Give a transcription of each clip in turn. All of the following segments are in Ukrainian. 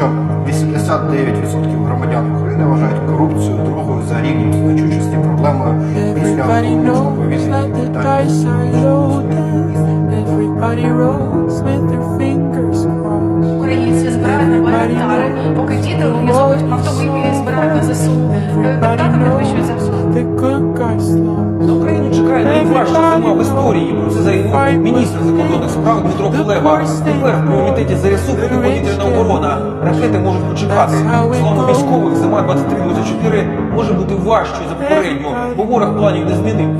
що 89% громадян України вважають корупцію другою за рівнем значущості проблемою після crossed. Українці збирають на байрактари, поки діти організовують автовибір і збирають на ЗСУ. Депутати підвищуються. The історії. Про це заявив міністр закордонних справ Дмитро Кулеба. Тепер в пріоритеті ЗСУ протиповітряна оборона. Ракети можуть почекати. Словно військових зима 23-24 може бути важчою за попередню, бо ворог планів не змінив.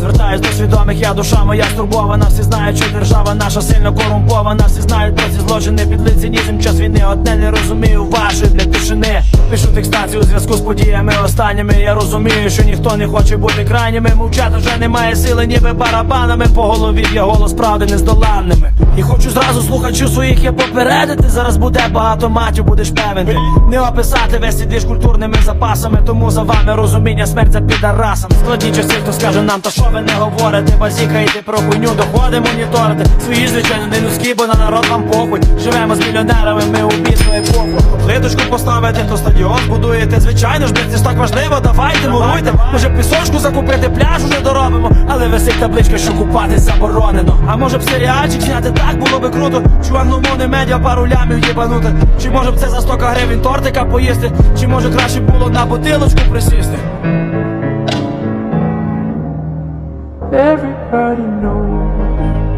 Звертаюсь до свідомих, я душа моя стурбована. Всі знають, що держава наша сильно корумпована. Всі знають про ці злочини під лицинізм час війни. Одне не розумію вашої для тишини. Пишу текстацію у зв'язку з подіями останніми. Я розумію, що ніхто не хоче бути крайніми. Мовчати вже немає сили, ніби барабанами по голові є голос правди нездоланними. І хочу зразу слухачів своїх я попередити. Зараз буде багато матів, будеш певен. Не описати весь цей культурними запасами. Тому за вами розуміння смерть за підарасам. Складні часи, хто скаже нам, та що ви не говорите, базікаєте про хуйню, доходи моніторити. Свої звичайно не людські, бо на народ вам похуй. Живемо з мільйонерами, ми у бідну епоху. Плиточку поставити, то стадіон будуєте. Звичайно ж, це так важливо, давайте муруйте. Може пісочку закупити, пляж уже доробимо. Але висить табличка, що купатись заборонено. А може б серіальчик зняти так було би круто. Чувак, ну моне медіа пару лямів їбанути. Чи може б це за 100 гривень тортика поїсти? Чи може краще було на бутилочку присісти? Everybody knows.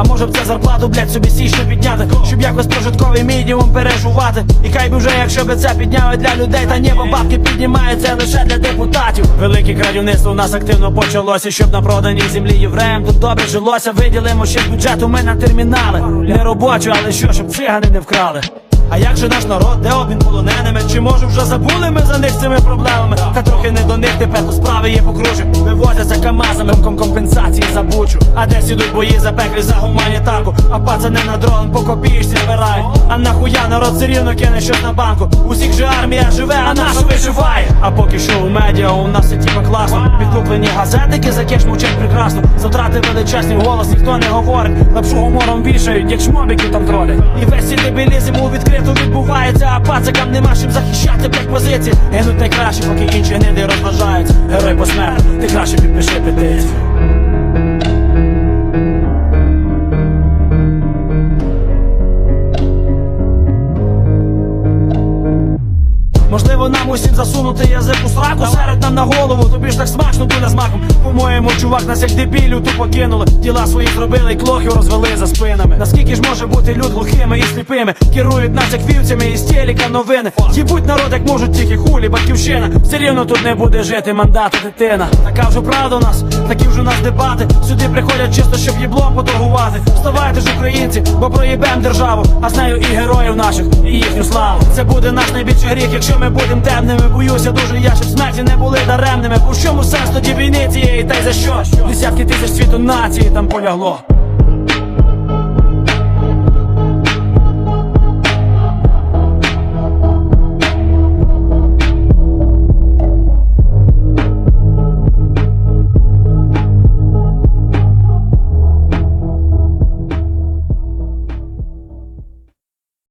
А може б це зарплату, блядь, собі січно підняти, щоб якось прожитковий мінімум пережувати. І хай би вже, якщо би це підняли для людей, та ні, бо бабки піднімаються лише для депутатів. Велике крадівництво у нас активно почалося, щоб на проданій землі євреям тут добре жилося. Виділимо ще бюджет ми на термінали. Не робочу, але що, щоб цигани не вкрали. А як же наш народ, де обмін полоненими? Чи може вже забули ми за них цими проблемами? Та трохи не до них тепер то справи є покруче. Вивозяться камазами ком компенсації за бучу. А десь ідуть бої за пеклі за гуманітарку. А пацани на дрон по копійці збирають. А нахуя народ все рівно кине щось на банку. Усіх же армія живе, а виживає. А поки що у медіа у нас все типа класно. Підкуплені газетики за кеш мовчать прекрасно. Затрати величезні голос, ніхто не говорить. Лапшу гумором вішають, як шмобіки там тролять. І весь дебілізм у відкрито відбувається, а пацикам нема чим захищати блядь, позиції. Гинуть найкраще, поки інші гниди розважаються. Герой посмертно, ти краще підпиши петицію. Можливо, нам усім засунути язик у сраку серед нам на голову, тобі ж так смачно буде з маком. По-моєму, чувак, нас як дебілю тупо кинули. Діла свої зробили і клохи розвели за спинами. Наскільки ж може бути люд глухими і сліпими? Керують нас як вівцями із телека новини. Їбуть народ, як можуть тільки хулі, батьківщина. Все рівно тут не буде жити мандата дитина. Така вже правда у нас, такі вже у нас дебати. Сюди приходять чисто, щоб їблом поторгувати. Вставайте ж, українці, бо проїбем державу, а з нею і героїв наших, і їхню славу. Це буде наш найбільший гріх, якщо ми будемо темними. Боюся дуже я, щоб смерті не були даремними. У чому сенс тоді війни цієї, та й за що? Десятки тисяч світу нації там полягло.